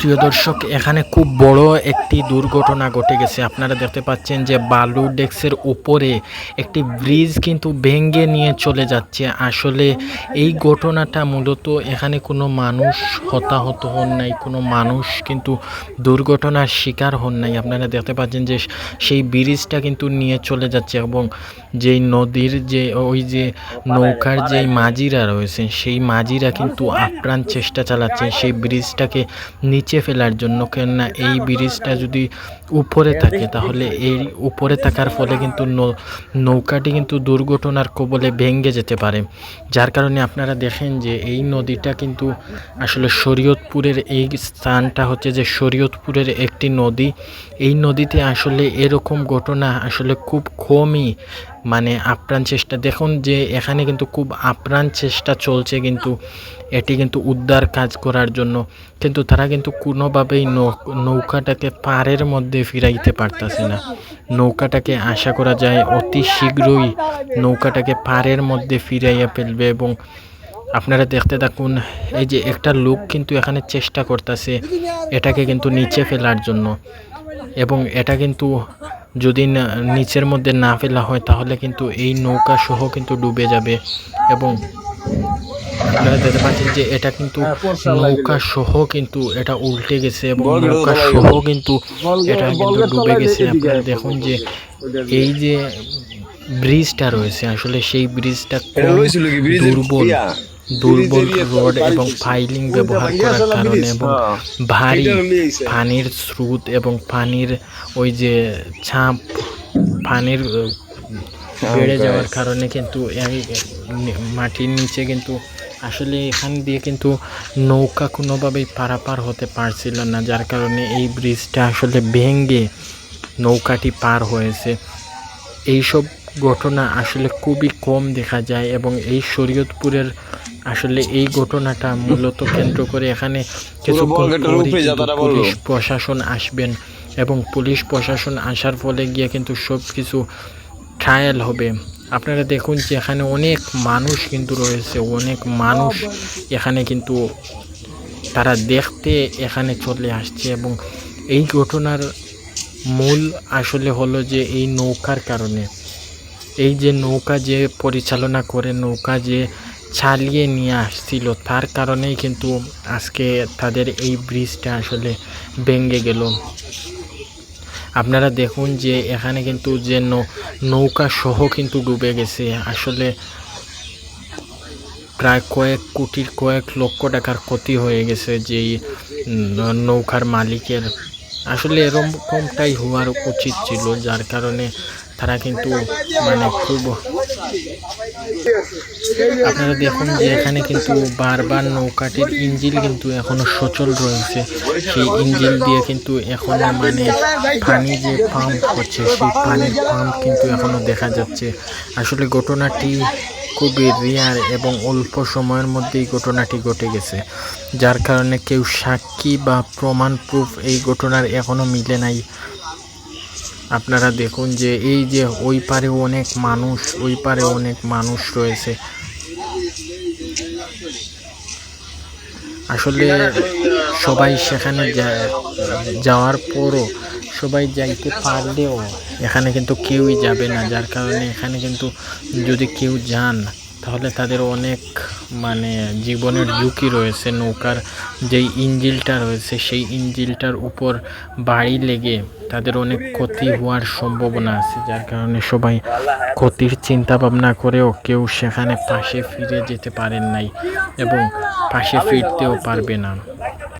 প্রিয় দর্শক, এখানে খুব বড় একটি দুর্ঘটনা ঘটে গেছে। আপনারা দেখতে পাচ্ছেন যে বালু ডেস্কের উপরে একটি ব্রিজ কিন্তু ভেঙে নিয়ে চলে যাচ্ছে। আসলে এই ঘটনাটা মূলত এখানে কোনো মানুষ হতাহত হন নাই, কোনো মানুষ কিন্তু দুর্ঘটনার শিকার হন নাই। আপনারা দেখতে পাচ্ছেন যে সেই ব্রিজটা কিন্তু নিয়ে চলে যাচ্ছে এবং যেই নদীর যে, ওই যে নৌকার যেই মাঝিরা রয়েছেন, সেই মাঝিরা কিন্তু আপ্রাণ চেষ্টা চালাচ্ছেন। সেই ব্রিজটাকে নিচে ফেলার জন্য, কেননা এই ব্রিজটা যদি উপরে থাকে, তাহলে এই উপরে থাকার ফলে কিন্তু নৌকাটি কিন্তু দুর্ঘটনার কবলে ভেঙে যেতে পারে। যার কারণে আপনারা দেখেন যে এই নদীটা কিন্তু আসলে শরীয়তপুরের এই স্থানটা হচ্ছে যে শরীয়তপুরের একটি নদী। এই নদীতে আসলে এরকম ঘটনা আসলে খুব কমই মানে আপ্রাণ চেষ্টা। দেখুন যে এখানে কিন্তু খুব আপ্রাণ চেষ্টা চলছে কিন্তু এটি কিন্তু উদ্ধার কাজ করার জন্য। কিন্তু তারা কিন্তু কোনোভাবেই নৌকাটাকে পাড়ের মধ্যে ফিরাইতে পারতাছে না। নৌকাটাকে আশা করা যায় অতি শীঘ্রই নৌকাটাকে পাড়ের মধ্যে ফিরাইয়া ফেলবে এবং আপনারা দেখতে থাকুন, এই যে একটা লোক কিন্তু এখানে চেষ্টা করতেছে এটাকে কিন্তু নিচে ফেলার জন্য। এবং এটা কিন্তু যদি না নিচের মধ্যে না ফেলা হয় তাহলে কিন্তু এই নৌকা সহ কিন্তু ডুবে যাবে। এবং আপনারা দেখতে পাচ্ছেন যে এটা কিন্তু নৌকা সহ কিন্তু এটা উল্টে গেছে এবং নৌকা সহ কিন্তু এটা কিন্তু ডুবে গেছে। আপনারা দেখুন যে এই যে ব্রিজটা রয়েছে আসলে সেই ব্রিজটা দুর্বল। দুর্বল রড এবং ফাইলিং ব্যবহার করার কারণে এবং হ্যাঁ। ভারী পানির স্রোত এবং পানির ওই যে ছাপ পানির বেড়ে যাওয়ার কারণে কিন্তু এই মাটির নিচে কিন্তু আসলে এখান দিয়ে কিন্তু নৌকা কোনোভাবেই পারাপার হতে পারছিল না যার কারণে এই ব্রিজটা আসলে ভেঙ্গে নৌকাটি পার হয়েছে। এইসব ঘটনা আসলে খুবই কম দেখা যায় এবং এই শরীয়তপুরের আসলে এই ঘটনাটা মূলত কেন্দ্র করে এখানে কিছুক্ষণ। পুলিশ প্রশাসন আসবেন এবং পুলিশ প্রশাসন আসার ফলে গিয়ে কিন্তু সব কিছু ট্রায়াল হবে আপনারা দেখুন যে এখানে অনেক মানুষ কিন্তু রয়েছে অনেক মানুষ এখানে কিন্তু তারা দেখতে এখানে চলে আসছে এবং এই ঘটনার মূল আসলে হলো যে এই নৌকার কারণে এই যে নৌকা যে পরিচালনা করে নৌকা যে চালিয়ে নিয়ে আসছিল। তার কারণেই কিন্তু আজকে তাদের এই ব্রিজটা আসলে ভেঙে গেল। আপনারা দেখুন যে এখানে কিন্তু যে নৌকা সহ কিন্তু ডুবে গেছে। আসলে প্রায় কয়েক কোটির, কয়েক লক্ষ টাকার ক্ষতি হয়ে গেছে যেই নৌকার মালিকের। আসলে এরকমটাই হওয়ার উচিত ছিল, যার কারণে তারা কিন্তু মানে খুব আপনারা দেখুন যে এখানে কিন্তু বারবার নৌকাটির ইঞ্জিল কিন্তু এখনও সচল রয়েছে। সেই ইঞ্জিল দিয়ে কিন্তু এখনও মানে পানি যে পাম্প হচ্ছে, সেই পানির পাম্প কিন্তু এখনও দেখা যাচ্ছে। আসলে ঘটনাটি খুবই রিয়ার এবং অল্প সময়ের মধ্যেই ঘটনাটি ঘটে গেছে। যার কারণে কেউ সাক্ষী বা প্রমাণ প্রুফ এই ঘটনার এখনও মিলে নাই। আপনারা দেখুন যে এই যে ওই পারে অনেক মানুষ, ওই পারে অনেক মানুষ রয়েছে। আসলে সবাই সেখানে যাওয়ার পরও সবাই যাইতে পারলেও এখানে কিন্তু কেউই যাবে না, যার কারণে এখানে কিন্তু যদি কেউ যান তাহলে তাদের অনেক মানে জীবনের ঝুঁকি রয়েছে, নৌকার যেই ইঞ্জিলটা রয়েছে, সেই ইঞ্জিলটার উপর বাড়ি লেগে তাদের অনেক ক্ষতি হওয়ার সম্ভাবনা আছে। যার কারণে সবাই ক্ষতির চিন্তা ভাবনা করেও কেউ সেখানে পাশে ফিরে যেতে পারেন নাই এবং পাশে ফিরতেও পারবে না।